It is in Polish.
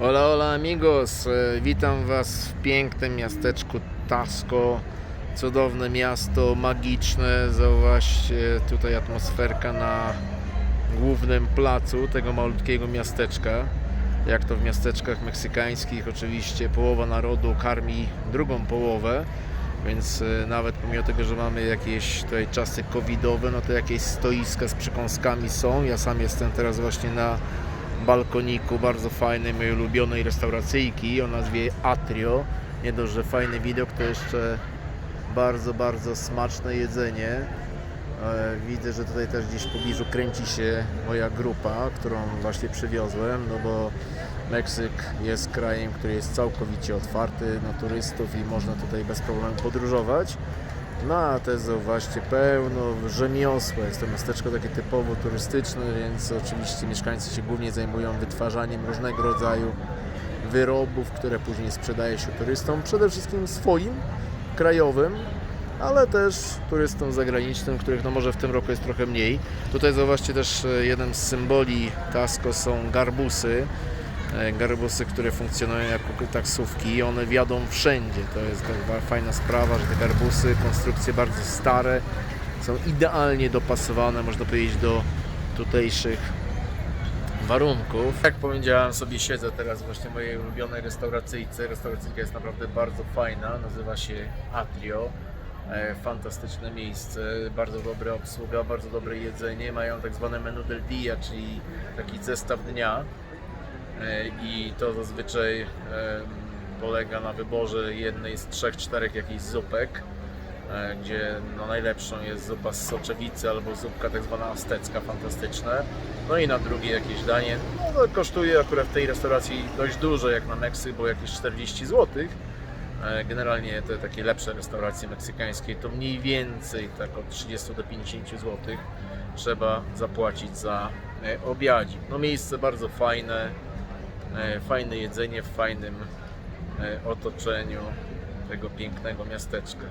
Hola, hola amigos, E, witam Was w pięknym miasteczku Tasco. Cudowne miasto, magiczne. Zauważcie tutaj atmosferka na głównym placu tego malutkiego miasteczka. Jak to w miasteczkach meksykańskich, oczywiście połowa narodu karmi drugą połowę. Więc e, nawet pomimo tego, że mamy jakieś tutaj czasy covidowe, no to jakieś stoiska z przekąskami są. Ja sam jestem teraz właśnie na balkoniku bardzo fajnej, mojej ulubionej restauracyjki o nazwie Atrio. Nie dość, że fajny widok, to jeszcze bardzo, bardzo smaczne jedzenie. E, Widzę, że tutaj też gdzieś w pobliżu kręci się moja grupa, którą właśnie przywiozłem, no bo Meksyk jest krajem, który jest całkowicie otwarty na turystów i można tutaj bez problemu podróżować. No a też zauważcie, pełno rzemiosła. Jest to miasteczko takie typowo turystyczne, więc oczywiście mieszkańcy się głównie zajmują wytwarzaniem różnego rodzaju wyrobów, które później sprzedaje się turystom, przede wszystkim swoim, krajowym, ale też turystom zagranicznym, których no może w tym roku jest trochę mniej. Tutaj zauważcie też e, jeden z symboli Tasco są garbusy. E, Garbusy, które funkcjonują jako taksówki i one wjadą wszędzie. To jest taka fajna sprawa, że te garbusy, konstrukcje bardzo stare, są idealnie dopasowane, można powiedzieć, do tutejszych warunków. Jak powiedziałem sobie, siedzę teraz właśnie w mojej ulubionej restauracyjce. Restauracyjka jest naprawdę bardzo fajna, nazywa się Atrio. E, Fantastyczne miejsce, bardzo dobra obsługa, bardzo dobre jedzenie. Mają tak zwane menu del dia, czyli taki zestaw dnia. E, I to zazwyczaj polega na wyborze jednej z trzech, czterech jakichś zupek e, gdzie no, najlepszą jest zupa z soczewicy albo zupka tak zwana aztecka, fantastyczna. No i na drugie jakieś danie. No to kosztuje akurat w tej restauracji dość dużo jak na Meksyk, bo jakieś 40 zł. Generalnie te takie lepsze restauracje meksykańskie to mniej więcej tak od 30 do 50 zł trzeba zapłacić za e, obiadzik. No miejsce bardzo fajne, e, fajne jedzenie w fajnym e, otoczeniu tego pięknego miasteczka.